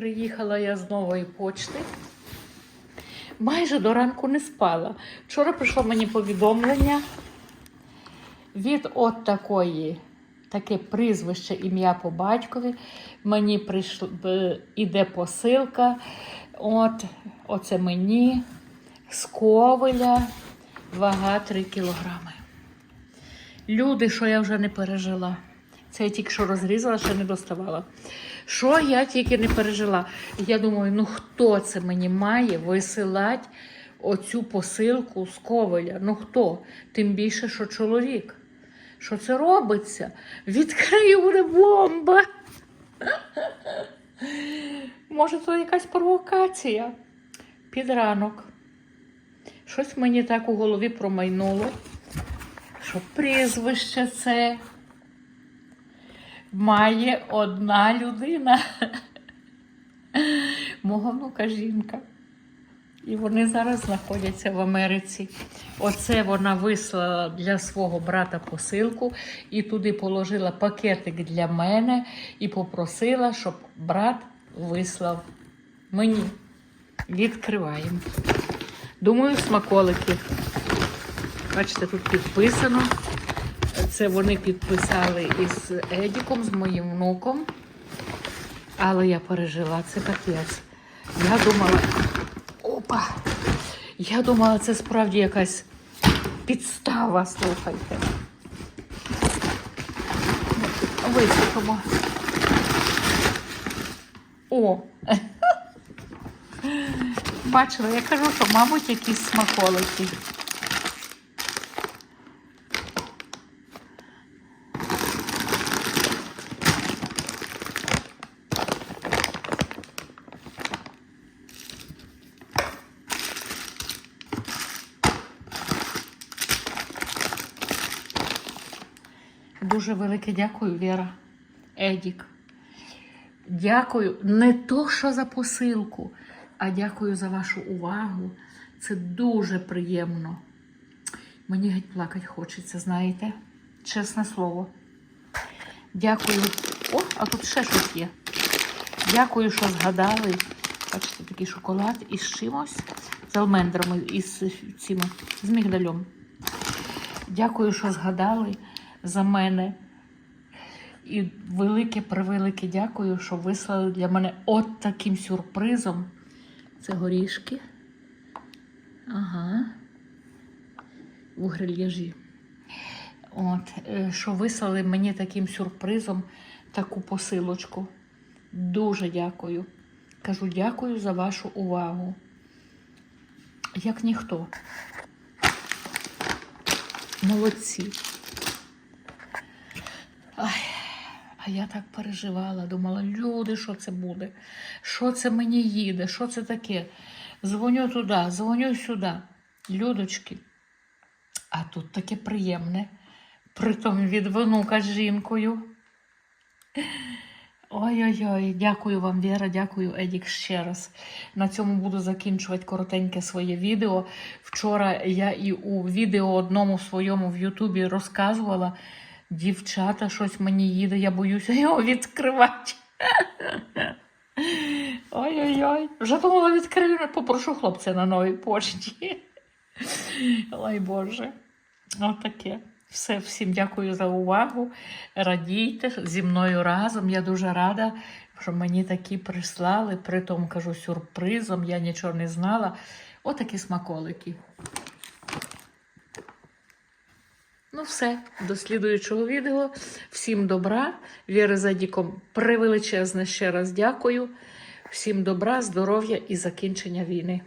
Приїхала я з нової почти. Майже до ранку не спала. Вчора прийшло мені повідомлення від от такої, таке прізвище, ім'я по батькові. Мені прийшло, е, іде посилка. От, оце мені з ковеля, вага 3 кілограми. Люди, що я вже не пережила. Це я тільки що розрізала, ще не доставала. Що я тільки не пережила? Я думаю, ну хто це мені має висилати оцю посилку з ковеля? Ну хто? Тим більше, що чоловік. Що це робиться? Відкрию буде бомба. Може, то якась провокація? Під ранок. Щось мені так у голові промайнуло, що прізвище це має одна людина. Мого внука жінка. І вони зараз знаходяться в Америці. Оце вона вислала для свого брата посилку і туди положила пакетик для мене і попросила, щоб брат вислав мені. Відкриваємо. Думаю, смаколики. Бачите, тут підписано. Це вони підписали із Едіком, з моїм внуком. Але я пережила це капець. Я думала. Опа! Я думала, це справді якась підстава, слухайте. Висипемо. О! Бачила, я кажу, що, мабуть, якісь смаколики. Дуже велике дякую, Віра. Едік. Дякую не то, що за посилку, а дякую за вашу увагу. Це дуже приємно. Мені геть плакати хочеться, знаєте? Чесне слово. Дякую. О, а тут ще щось є. Дякую, що згадали. Бачите, такий шоколад із чимось, з алмендрами, із цими, з мігдалем. Дякую, що згадали за мене. І велике, превелике дякую, що вислали для мене от таким сюрпризом. Це горішки. Ага. У грильяжі. От, е, що вислали мені таким сюрпризом таку посилочку. Дуже дякую. Кажу дякую за вашу увагу. Як ніхто. Молодці. Ай, а я так переживала, думала, люди, що це буде? Що це мені їде? Що це таке? Дзвоню туди, дзвоню сюди. Людочки. А тут таке приємне. Притом від внука з жінкою. Ой-ой-ой, дякую вам, Віра, дякую, Едік, ще раз. На цьому буду закінчувати коротеньке своє відео. Вчора я і у відео одному своєму в Ютубі розказувала. Дівчата, щось мені їде, я боюся його відкривати. Ой-ой-ой. Вже думала відкрию, попрошу хлопця на новій почті. Ой Боже. Отаке. Все, всім дякую за увагу. Радійте зі мною разом. Я дуже рада, що мені такі прислали. При тому кажу сюрпризом, я нічого не знала. Отакі смаколики. Ну, все, до слідуючого відео. Всім добра. Віри за Діком превеличезне ще раз дякую. Всім добра, здоров'я і закінчення війни.